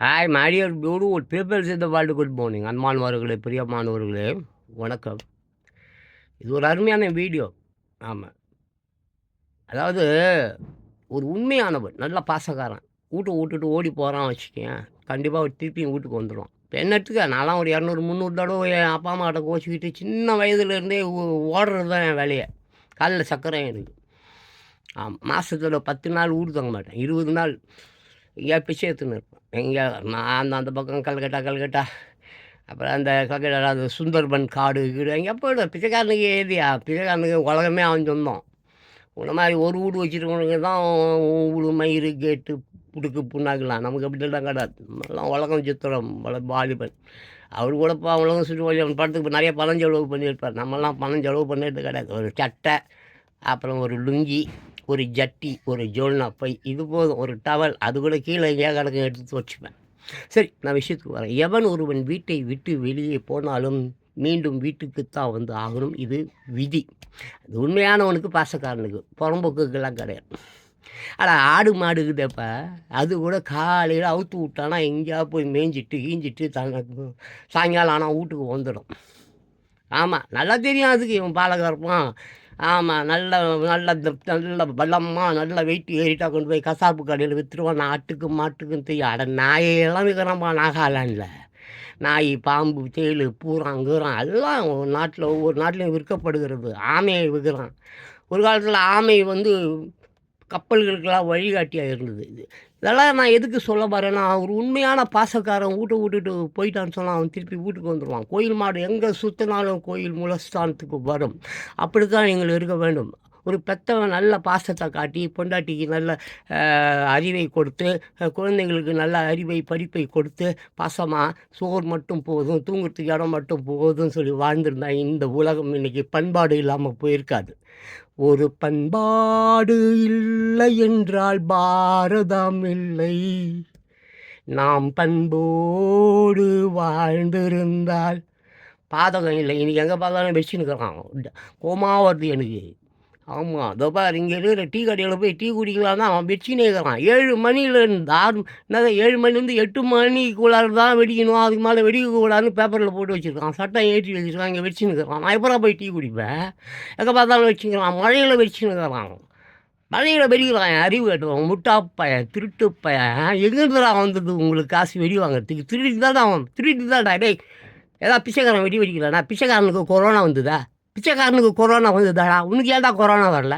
Hi my dear beautiful peoples இந்த world good morning அன்பானவர்களே பிரியமானவர்களே வணக்கம் இது ஒரு அருமையான வீடியோ ஆமாம் அதாவது ஒரு உண்மையானவன் நல்ல பாசக்காரன். வீட்டை விட்டுட்டு ஓடி போகிறான் வச்சுக்கேன் கண்டிப்பாக ஒரு திருப்பியும் வீட்டுக்கு வந்துடுவான் இப்போ என்ன எடுத்துக்க நான்லாம் ஒரு இரநூறு முந்நூறு தடவை என் அப்பா அம்மாட்ட கோச்சிக்கிட்டு சின்ன வயதுலேருந்தே ஓடுறது தான் என் வேலையை. காலில் சக்கரம் எனக்கு. ஆமாம் மாதத்தில் பத்து நாள் வீடு தங்க மாட்டேன். இருபது நாள். எங்கேயா பிச்சை எடுத்துன்னு இருப்பேன் எங்கே நான் அந்த அந்த பக்கம் கல்கட்டா கல்கட்டா. அப்புறம் அந்த கல்கட்டா அந்த சுந்தர்பன் காடு கீடு எங்கே போய்டும் பிச்சைக்காரனுக்கு ஏதியா பிச்சைக்காரனுக்கு உலகமே அவன் சொந்தம் உன்ன மாதிரி ஒரு வீடு வச்சுருக்கவனுக்கு தான் வீடு மயிறு கேட்டு புடுக்கு புண்ணாக்கலாம் நமக்கு அப்படிலாம் கிடையாது நம்மளாம் உலகம் சுத்துறோம் வாலிபன். அவர் கூட இப்போ உலகம் சுற்றி அவன் படத்துக்கு நிறைய பணம் செலவு பண்ணியிருப்பார். நம்மலாம் பணம் செலவு பண்ணிட்டு கிடையாது. ஒரு சட்டை அப்புறம் ஒரு லுங்கி ஒரு ஜட்டி ஒரு ஜோல்னா பை இது போதும் ஒரு டவல் அது கூட கீழே எங்கேயா கணக்கு எடுத்து வச்சுப்பேன். சரி நான் விஷயத்துக்கு வரேன். எவன் ஒருவன் வீட்டை விட்டு வெளியே போனாலும் மீண்டும் வீட்டுக்குத்தான் வந்து ஆகணும். இது விதி. அது உண்மையானவனுக்கு பாசக்காரனுக்கு. புறம்போக்குக்கெல்லாம் கிடையாது. ஆனால் ஆடு மாடுக்குதப்ப அது கூட காலையில் அவுத்து விட்டானா எங்கேயா போய் மேய்ஞ்சிட்டு கீஞ்சிட்டு தனக்கு சாயங்காலம் ஆனால் வீட்டுக்கு வந்துடும். ஆமாம் நல்லா தெரியும் அதுக்கு இவன் பாலகரப்பான் ஆமாம் நல்ல நல்ல நல்ல பலமாக நல்ல வெயிட் ஏறிட்டா கொண்டு போய் கசாப்பு கடையில் விற்றுருவான் ஆட்டுக்கும் மாட்டுக்கும் தெரியும் அட நாயெல்லாம் விற்கிறான்ப்பா நாகாலாண்டில். நாய் பாம்பு தேள் பூராங்குறான் எல்லாம் ஒரு நாட்டில் ஒவ்வொரு நாட்டிலையும் விற்கப்படுகிறது. ஆமையை விற்கிறான் ஒரு காலத்தில் ஆமை வந்து கப்பல்களுக்கெல்லாம் வழிகாட்டியாக இருந்தது இது. இதெல்லாம் நான் எதுக்கு சொல்ல வரேன்னா ஒரு உண்மையான பாசக்காரன் வீட்டை விட்டுட்டு போயிட்டான்னு சொன்னால் அவன் திருப்பி வீட்டுக்கு வந்துடுவான் கோயில் மாடு எங்கே சுற்றினாலும் கோயில் மூலஸ்தானத்துக்கு வரும். அப்படி தான் எங்களை இருக்க வேண்டும். ஒரு பெத்தவன் நல்ல பாசத்தை காட்டி பொண்டாட்டிக்கு நல்ல அறிவை கொடுத்து குழந்தைங்களுக்கு நல்ல அறிவை படிப்பை கொடுத்து பாசமாக சோர் மட்டும் போதும் தூங்குறதுக்கு இடம் மட்டும் போதும்னு சொல்லி வாழ்ந்திருந்தா இந்த உலகம் இன்னைக்கு பண்பாடு இல்லாமல் போயிருக்காது. ஒரு பண்பாடு இல்லை என்றால் பாரதம் இல்லை. நாம் பண்போடு வாழ்ந்திருந்தால் பாதகம் இல்லை. இன்னைக்கு எங்கே பார்த்தாலும் வச்சுன்னுக்கிறான் கோமா கோமாவது எனக்கு. ஆமாம் அதோ பாரு இங்கே இருக்கிற டீ கடையில் போய் டீ குடிக்கலாம் தான் அவன் வச்சுனே இருக்கிறான். ஏழு மணிலேருந்து ஆறு என்னது ஏழு மணிலேருந்து எட்டு மணிக்குள்ளார தான் வெடிக்கணும் அதுக்கு மேலே வெடிக்கக்கூடாதுன்னு பேப்பரில் போட்டு வச்சுருக்கான். சட்டம் ஏற்றி வச்சுருக்கான் இங்கே வச்சுன்னு இருக்கிறான். நான் எப்போ போய் டீ குடிப்பேன்? எங்கே பார்த்தாலும் வச்சுக்கிறான் மழையில் வச்சுன்னு இருக்கிறான். மழையில் வெடிக்கிறான் என் அறிவு கட்டுவான் முட்டா பையன் திருட்டு பையன் எங்கேருந்துடா வந்தது உங்களுக்கு காசு வெடி வாங்குறதுக்கு? திருட்டு தான் அவன் திருட்டு தான் டே ஏதாவது பிச்சைக்காரன் வெடி வெடிக்கிறானா பிச்சைக்காரனுக்கு கொரோனா வந்ததா? பிச்சைக்காரனுக்கு கொரோனா வந்ததாடா? உனக்கு ஏன்டா கொரோனா வரல?